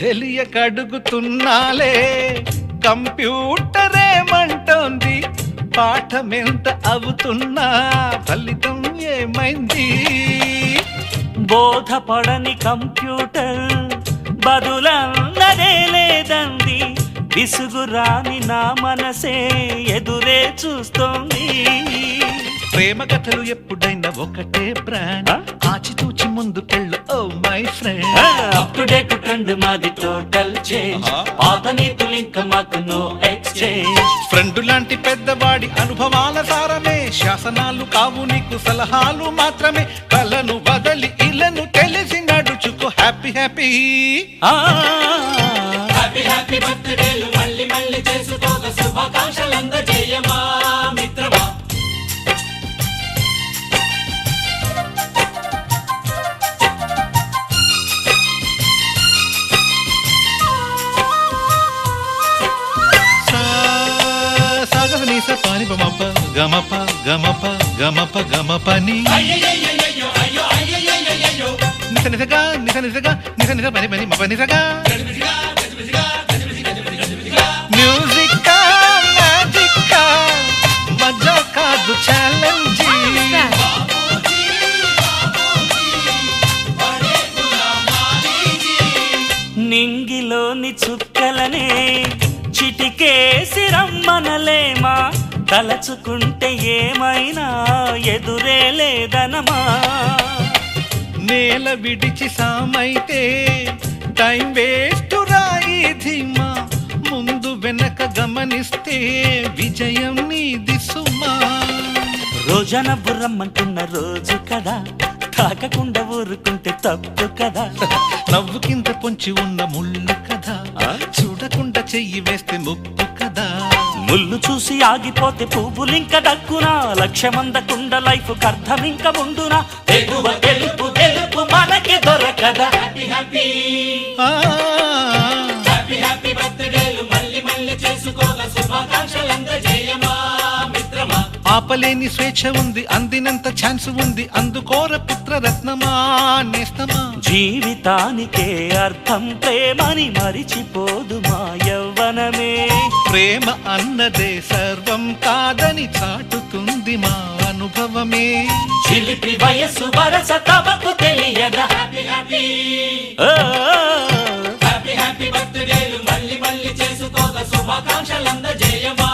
తెలియక అడుగుతున్నాలే కంప్యూటర్ ఏమంటోంది పాఠమెంత అవుతున్నా ఫలితం ఏమైంది? బోధపడని కంప్యూటర్ బదులన్నదే లేదంది. విసుగురాని నా మనసే ఎదురే చూస్తోంది. ప్రేమ కథలు ఎప్పుడైనా ఒకటే బ్రాండ్ ఆ? ముందు పెళ్ళు ఓ my friend. Up to date trend మాది టోటల్ చేంజ్ ఆహా. పాత నీతులు ఇంకా మాకు నో ఎక్స్చేంజ్ ఫ్రెండ్ లాంటి పెద్దవాడి అనుభవాల సారమే. శాసనాలు కావు నీకు సలహాలు మాత్రమే. కలను వదలి ఇలను తెలిసి నడుచుకో హ్యాపీ హ్యాపీ హ్యాపీ హ్యాపీ బర్త్డేలు మళ్ళీ మళ్ళీ చేసుకోక శుభాకాంక్షలు అందజేయమా గమప గమప గమప గమపని నిస నిసగా నిస నిసగా నిస నిస పని పని మప నిసగా. మ్యూజిక్ మ్యాజిక్ మజా కాదు ఛాలెంజ్. నింగిలోని చుక్కలనే చిటికేసి రమ్మనలేమా తలచుకుంటే ఏమైనా ఎదురే లేదనమా? నేల విడిచి సామైతే టైం వేస్ట్ రాయి ధీమా. ముందు వెనక గమనిస్తే విజయం నీది సుమా. రోజన బుర్రమ్మంటున్న రోజు కదా తాకకుండా ఊరుకుంటే తప్పు కదా. నవ్వు కింద పొంచి ఉన్న ముళ్ళు కదా? చూడకుండా చెయ్యి వేస్తే ముప్పు కదా. ముళ్ళు చూసి ఆగిపోతే పువ్వులింక దక్కునా? లక్ష్యమందకుండ లైఫ్ అర్థం ఇంక ఉండునా? ఎగువ గెలుపు గెలుపు మనకి దొరకదా? హ్యాపీ హ్యాపీ హ్యాపీ హ్యాపీ బర్త్డేలు మళ్ళీ మళ్ళీ చేసుకోగా. శుభాకాంక్షలు అందజేయమా ఆపలేని స్వేచ్ఛ ఉంది అందినంత ఛాన్స్ ఉంది అందుకోర పుత్ర రత్నమా నేస్తమా? జీవితానికే అర్థం ప్రేమని మరిచిపోదు మా యవ్వనమే. ప్రేమ అన్నదే సర్వం కాదని చాటుతుంది మా అనుభవమే. చిలిపి వయస్సు వరస తమకు తెలియదా? హ్యాపీ హ్యాపీ హ్యాపీ హ్యాపీ బర్త్డేలు మళ్ళీ మళ్ళీ చేసుకోగా శుభాకాంక్షలు అందజేయమా?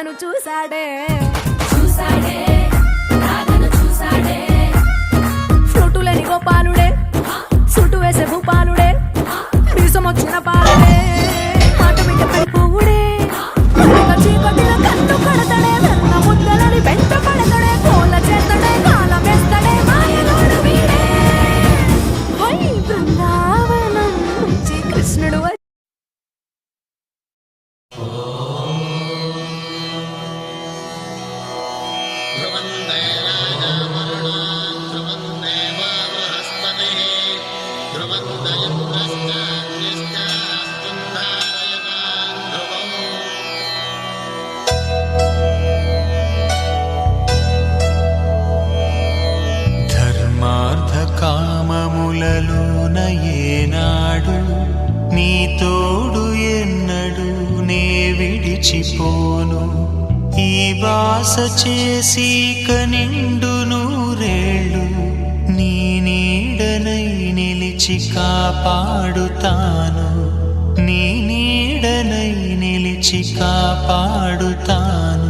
బాధను చూశాడే నివాస చేసి కనిండు నూరేళ్ళు. నీ నీడనై నిలిచి కాపాడుతాను. నీ నీడనై నిలిచి కాపాడుతాను.